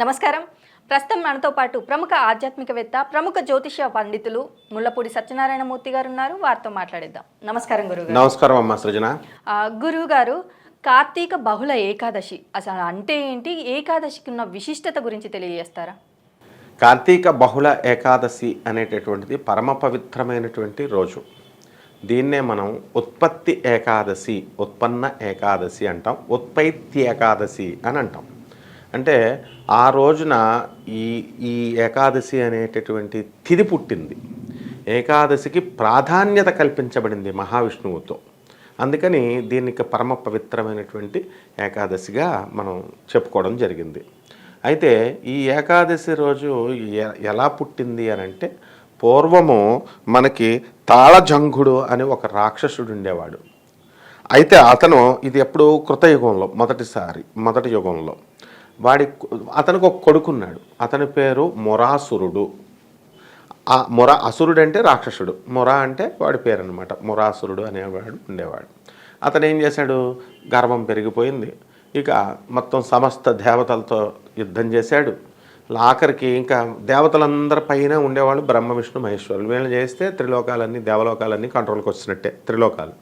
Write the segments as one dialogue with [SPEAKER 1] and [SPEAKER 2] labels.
[SPEAKER 1] నమస్కారం. ప్రస్తుతం మనతో పాటు ప్రముఖ ఆధ్యాత్మికవేత్త ప్రముఖ జ్యోతిష పండితులు ముళ్ళపూడి సత్యనారాయణమూర్తి గారు ఉన్నారు వారితో మాట్లాడేద్దాం. నమస్కారం గురుగారు.
[SPEAKER 2] నమస్కారం అమ్మా సృజన.
[SPEAKER 1] గురువు గారు కార్తీక బహుళ ఏకాదశి అసలు అంటే ఏంటి? ఏకాదశికి ఉన్న విశిష్టత గురించి తెలియజేస్తారా?
[SPEAKER 2] కార్తీక బహుళ ఏకాదశి అనేటటువంటిది పరమ పవిత్రమైనటువంటి రోజు. దీన్నే మనం ఉత్పత్తి ఏకాదశి ఉత్పన్న ఏకాదశి అంటాం. ఉత్పత్తి ఏకాదశి అని అంటాం. అంటే ఆ రోజున ఈ ఈ ఏకాదశి అనేటటువంటి తిది పుట్టింది. ఏకాదశికి ప్రాధాన్యత కల్పించబడింది మహావిష్ణువుతో. అందుకని దీనికి పరమ పవిత్రమైనటువంటి ఏకాదశిగా మనం చెప్పుకోవడం జరిగింది. అయితే ఈ ఏకాదశి రోజు ఎలా పుట్టింది అని అంటే పూర్వము మనకి తాళజంఘుడు అని ఒక రాక్షసుడు ఉండేవాడు. అయితే అతను ఇది ఎప్పుడు కృతయుగంలో మొదటిసారి మొదటి యుగంలో. వాడి అతనికి ఒక కొడుకున్నాడు. అతని పేరు మొరాసురుడు. ఆ మొర అసురుడు అంటే రాక్షసుడు. మొరా అంటే వాడి పేరు అనమాట మొరాసురుడు అనేవాడు ఉండేవాడు. అతను ఏం చేశాడు? గర్వం పెరిగిపోయింది. ఇక మొత్తం సమస్త దేవతలతో యుద్ధం చేశాడు. ఆఖరికి ఇంకా దేవతలందరి పైన ఉండేవాళ్ళు బ్రహ్మ విష్ణు మహేశ్వరులు. వీళ్ళని చేస్తే త్రిలోకాలన్నీ దేవలోకాలన్నీ కంట్రోల్కి వచ్చినట్టే త్రిలోకాలు.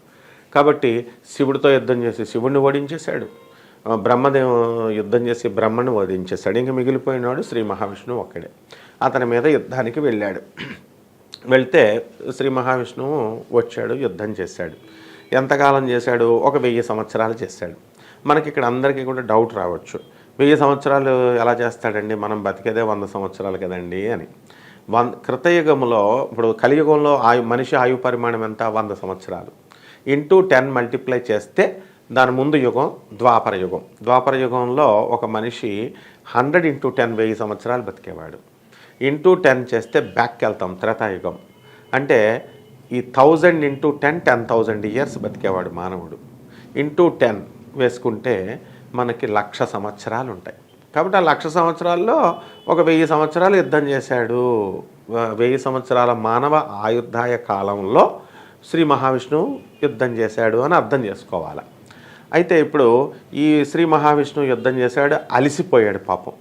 [SPEAKER 2] కాబట్టి శివుడితో యుద్ధం చేసి శివుడిని ఓడించేశాడు. బ్రహ్మదేవ యుద్ధం చేసి బ్రహ్మను వధించేశాడు. ఇంక మిగిలిపోయినాడు శ్రీ మహావిష్ణువు ఒక్కడే. అతని మీద యుద్ధానికి వెళ్ళాడు. వెళ్తే శ్రీ మహావిష్ణువు వచ్చాడు యుద్ధం చేశాడు. ఎంతకాలం చేశాడు? ఒక వెయ్యి సంవత్సరాలు చేశాడు. మనకి ఇక్కడ అందరికీ కూడా డౌట్ రావచ్చు. వెయ్యి సంవత్సరాలు ఎలా చేస్తాడండి? మనం బతికేదే వంద సంవత్సరాలు కదండి అని. వన్ కృతయుగంలో ఇప్పుడు కలియుగంలో ఆయు మనిషి ఆయు పరిమాణం ఎంత? వంద సంవత్సరాలు. ఇంటూ టెన్ మల్టిప్లై చేస్తే దాని ముందు యుగం ద్వాపర యుగం. ద్వాపర యుగంలో ఒక మనిషి హండ్రెడ్ ఇంటూ టెన్ వెయ్యి సంవత్సరాలు బతికేవాడు. ఇంటూ టెన్ చేస్తే బ్యాక్కి వెళ్తాం త్రేతాయుగం అంటే ఈ thousand into ten ten thousand years బతికేవాడు మానవుడు. ఇంటూ టెన్ వేసుకుంటే మనకి లక్ష సంవత్సరాలు ఉంటాయి. కాబట్టి ఆ లక్ష సంవత్సరాల్లో ఒక వెయ్యి సంవత్సరాలు యుద్ధం చేశాడు. వెయ్యి సంవత్సరాల మానవ ఆయుర్దాయ కాలంలో శ్రీ మహావిష్ణువు యుద్ధం చేశాడు అని అర్థం చేసుకోవాలి? అయితే ఇప్పుడు ఈ శ్రీ మహావిష్ణువు యుద్ధం చేశాడు అలిసిపోయాడు పాపం.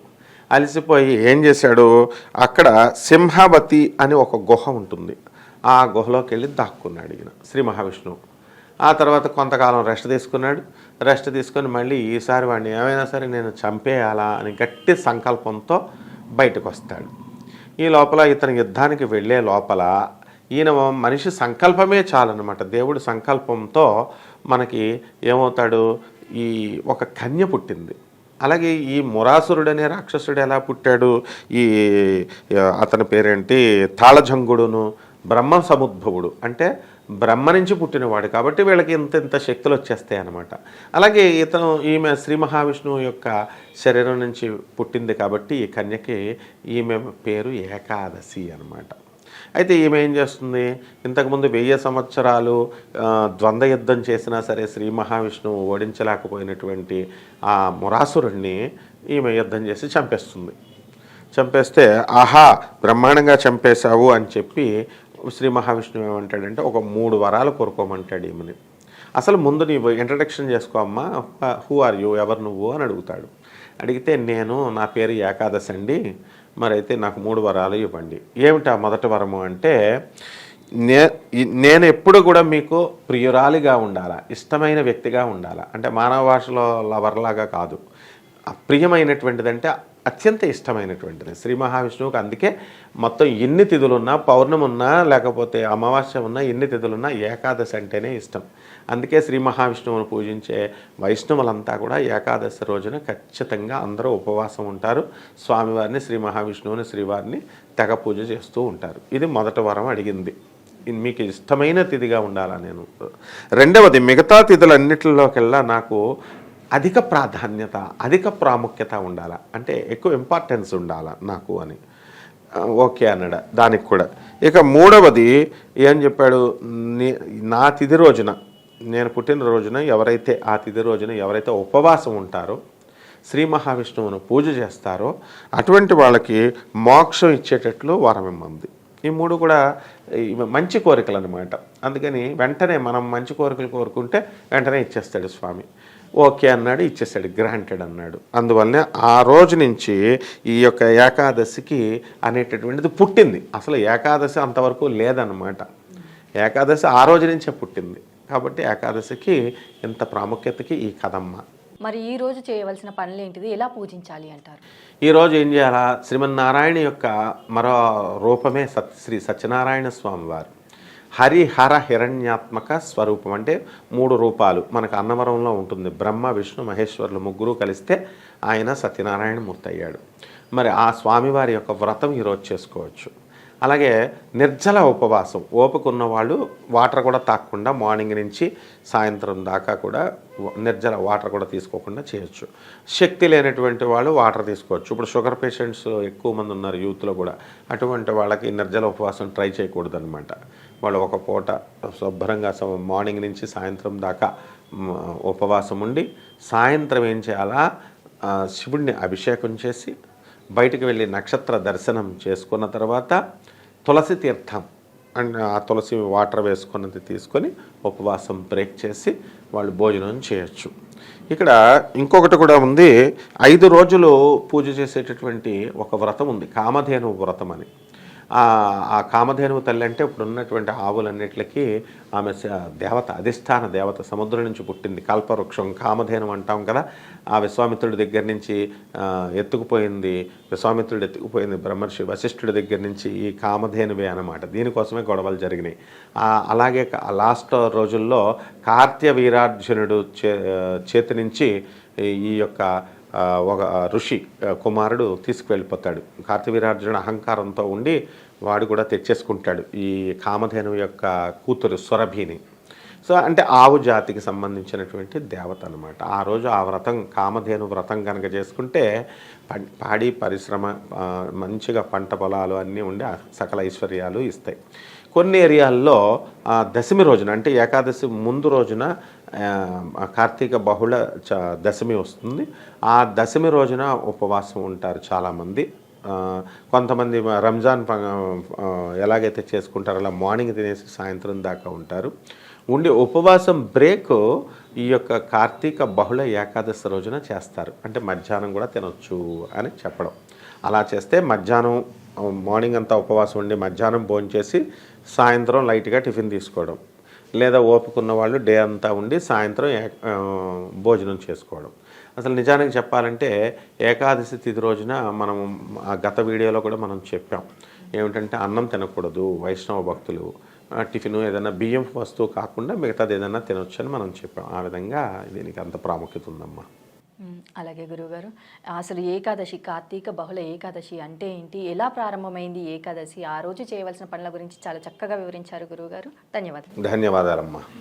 [SPEAKER 2] అలసిపోయి ఏం చేశాడు? అక్కడ సింహవతి అని ఒక గుహ ఉంటుంది. ఆ గుహలోకి వెళ్ళి దాక్కున్నాడు ఈయన శ్రీ మహావిష్ణువు ఆ తర్వాత కొంతకాలం రెస్ట్ తీసుకున్నాడు. రెస్ట్ తీసుకొని మళ్ళీ ఈసారి వాడిని ఏమైనా సరే నేను చంపేయాలా అని గట్టి సంకల్పంతో బయటకు వస్తాడు. ఈ లోపల ఇతను యుద్ధానికి వెళ్ళే లోపల ఈయన మనిషి సంకల్పమే చాలన్నమాట. దేవుడి సంకల్పంతో మనకి ఏమవుతాడు? ఈ ఒక కన్య పుట్టింది. అలాగే ఈ మురాసురుడు అనే రాక్షసుడు ఎలా పుట్టాడు? ఈ అతని పేరేంటి? తాళజంగుడును బ్రహ్మ సముద్భవుడు అంటే బ్రహ్మ నుంచి పుట్టినవాడు. కాబట్టి వీళ్ళకి ఇంత ఇంత శక్తులు వచ్చేస్తాయి అనమాట అలాగే ఇతను ఈమె శ్రీ మహావిష్ణువు యొక్క శరీరం నుంచి పుట్టింది కాబట్టి ఈ కన్యకి ఈమె పేరు ఏకాదశి అనమాట అయితే ఈమె ఏం చేస్తుంది? ఇంతకుముందు వెయ్యి సంవత్సరాలు ద్వంద్వ యుద్ధం చేసినా సరే శ్రీ మహావిష్ణువు ఓడించలేకపోయినటువంటి ఆ మురాసురుణ్ణి ఈమె యుద్ధం చేసి చంపేస్తుంది. చంపేస్తే ఆహా బ్రహ్మాండంగా చంపేశావు అని చెప్పి శ్రీ మహావిష్ణువు ఏమంటాడంటే ఒక మూడు వరాలు కోరుకోమంటాడు ఈమెని. అసలు ముందు నీవు ఇంట్రడక్షన్ చేసుకో అమ్మా. హూ ఆర్ యూ ఎవరు నువ్వు? అని అడుగుతాడు. అడిగితే నేను నా పేరు ఏకాదశి అండి. మరైతే నాకు మూడు వరాలు ఇవ్వండి. ఏమిటా మొదటి వరము అంటే నే నేను ఎప్పుడు కూడా మీకు ప్రియురాలిగా ఉండాలా ఇష్టమైన వ్యక్తిగా ఉండాలా? అంటే మానవ భాషలో లవర్లాగా కాదు. ప్రియమైనటువంటిదంటే అత్యంత ఇష్టమైనటువంటిది. శ్రీ మహావిష్ణువుకి అందుకే మొత్తం ఎన్ని తిథులున్నా పౌర్ణమున్నా లేకపోతే అమావాస్య ఉన్నా ఎన్ని తిథులున్నా ఏకాదశి అంటేనే ఇష్టం. అందుకే శ్రీ మహావిష్ణువును పూజించే వైష్ణవులంతా కూడా ఏకాదశి రోజున ఖచ్చితంగా అందరూ ఉపవాసం ఉంటారు. స్వామివారిని శ్రీ మహావిష్ణువుని శ్రీవారిని తెగ పూజ చేస్తూ ఉంటారు. ఇది మొదటి వరం అడిగింది. మీకు ఇష్టమైన తిథిగా ఉండాలా నేను? రెండవది మిగతా తిథులన్నిటిలోకెల్లా నాకు అధిక ప్రాధాన్యత అధిక ప్రాముఖ్యత ఉండాలా? అంటే ఎక్కువ ఇంపార్టెన్స్ ఉండాలా నాకు అని. ఓకే అన్నాడు. దానికి కూడా. ఇక మూడవది ఏం చెప్పాడు? నీ- నా తిథి రోజున నేను పుట్టిన రోజున ఎవరైతే ఆ తిథి రోజున ఎవరైతే ఉపవాసం ఉంటారో శ్రీ మహావిష్ణువును పూజ చేస్తారో అటువంటి వాళ్ళకి మోక్షం ఇచ్చేటట్లు వరం ఇమ్మంది ఈ మూడు కూడా మంచి కోరికలు అనమాట అందుకని వెంటనే మనం మంచి కోరికలు కోరుకుంటే వెంటనే ఇచ్చేస్తాడు స్వామి. ఓకే అన్నాడు ఇచ్చేసాడు గ్రాంటెడ్ అన్నాడు. అందువల్లనే ఆ రోజు నుంచి ఈ యొక్క ఏకాదశికి అనేటటువంటిది పుట్టింది. అసలు ఏకాదశి అంతవరకు లేదన్నమాట. ఏకాదశి ఆ రోజు నుంచే పుట్టింది. కాబట్టి ఏకాదశికి ఇంత ప్రాముఖ్యతకి ఈ కథమ్మ.
[SPEAKER 1] మరి ఈ రోజు చేయవలసిన పనులు ఏంటిది ఎలా పూజించాలి అంటారు?
[SPEAKER 2] ఈరోజు ఏం చేయాలా? శ్రీమన్నారాయణ యొక్క మరో రూపమే సత్ శ్రీ సత్యనారాయణ స్వామి వారు. హరిహర హిరణ్యాత్మక స్వరూపం అంటే మూడు రూపాలు. మనకు అన్నవరంలో ఉంటుంది. బ్రహ్మ విష్ణు మహేశ్వరులు ముగ్గురు కలిస్తే ఆయన సత్యనారాయణ మూర్తి అయ్యాడు మరి ఆ స్వామివారి యొక్క వ్రతం ఈరోజు చేసుకోవచ్చు. అలాగే నిర్జల ఉపవాసం ఓపిక వాళ్ళు వాటర్ కూడా తాగకుండా మార్నింగ్ నుంచి సాయంత్రం దాకా కూడా నిర్జల వాటర్ కూడా తీసుకోకుండా చేయొచ్చు. శక్తి లేనటువంటి వాళ్ళు వాటర్ తీసుకోవచ్చు. ఇప్పుడు షుగర్ పేషెంట్స్ ఎక్కువ మంది ఉన్నారు యూత్లో కూడా. అటువంటి వాళ్ళకి నిర్జల ఉపవాసం ట్రై చేయకూడదు అనమాట వాళ్ళు ఒక పూట శుభ్రంగా మార్నింగ్ నుంచి సాయంత్రం దాకా ఉపవాసం ఉండి సాయంత్రం ఏం చేయాలా? శివుడిని అభిషేకం చేసి బయటకు వెళ్ళి నక్షత్ర దర్శనం చేసుకున్న తర్వాత తులసి తీర్థం అండ్ ఆ తులసి వాటర్ వేసుకున్నది తీసుకొని ఉపవాసం బ్రేక్ చేసి వాళ్ళు భోజనం చేయొచ్చు. ఇక్కడ ఇంకొకటి కూడా ఉంది. ఐదు రోజులు పూజ చేసేటటువంటి ఒక వ్రతం ఉంది. కామధేను వ్రతం అని. ఆ కామధేనువు తల్లి అంటే ఇప్పుడు ఉన్నటువంటి ఆవులన్నిటికీ ఆమె దేవత అధిష్టాన దేవత సముద్రం నుంచి పుట్టింది. కల్పవృక్షం కామధేను అంటాం కదా. ఆ విశ్వామిత్రుడి దగ్గర నుంచి ఎత్తుకుపోయింది. విశ్వామిత్రుడు ఎత్తుకుపోయింది బ్రహ్మర్షి వశిష్ఠుడి దగ్గర నుంచి ఈ కామధేనువే అనమాట దీనికోసమే గొడవలు జరిగినాయి. అలాగే లాస్ట్ రోజుల్లో కార్త్య వీరార్జునుడు చే చేతి నుంచి ఈ- యొక్క ఒక ఋషి కుమారుడు తీసుకువెళ్ళిపోతాడు. కార్తవీరార్జున అహంకారంతో ఉండి వాడు కూడా తెచ్చేసుకుంటాడు ఈ కామధేను యొక్క కూతురు సురభిని. సో అంటే ఆవు జాతికి సంబంధించినటువంటి దేవత అనమాట ఆ రోజు ఆ వ్రతం కామధేను వ్రతం కనుక చేసుకుంటే పాడి పరిశ్రమ మంచిగా పంట పొలాలు అన్నీ ఉండి ఆ సకల ఐశ్వర్యాలు ఇస్తాయి. కొన్ని ఏరియాల్లో దశమి రోజున అంటే ఏకాదశి ముందు రోజున కార్తీక బహుళ చ దశమి వస్తుంది. ఆ దశమి రోజున ఉపవాసం ఉంటారు చాలామంది. కొంతమంది రంజాన్ ప- ఎలాగైతే చేసుకుంటారో అలా మార్నింగ్ తినేసి సాయంత్రం దాకా ఉంటారు. ఉండి ఉపవాసం బ్రేక్ ఈ యొక్క కార్తీక బహుళ ఏకాదశి రోజున చేస్తారు. అంటే మధ్యాహ్నం కూడా తినొచ్చు అని చెప్పడం. అలా చేస్తే మధ్యాహ్నం మార్నింగ్ అంతా ఉపవాసం ఉండి మధ్యాహ్నం భోజనం చేసి సాయంత్రం లైట్గా టిఫిన్ తీసుకోవడం. లేదా ఓపిక వాళ్ళు డే అంతా ఉండి సాయంత్రం ఏ- భోజనం చేసుకోవడం. అసలు నిజానికి చెప్పాలంటే ఏకాదశి తిథి రోజున మనం ఆ గత వీడియోలో కూడా మనం చెప్పాం. ఏమిటంటే అన్నం తినకూడదు వైష్ణవ భక్తులు టిఫిన్ ఏదైనా బియ్యం వస్తువు కాకుండా మిగతాది ఏదైనా తినొచ్చని మనం చెప్పాం. ఆ విధంగా దీనికి అంత ప్రాముఖ్యత ఉందమ్మా.
[SPEAKER 1] అలాగే గురువుగారు అసలు ఏకాదశి కార్తీక బహుళ ఏకాదశి అంటే ఏంటి? ఎలా ప్రారంభమైంది ఏకాదశి? ఆ రోజు చేయవలసిన పనుల గురించి చాలా చక్కగా వివరించారు గురువుగారు. ధన్యవాదాలు.
[SPEAKER 2] ధన్యవాదాలమ్మా.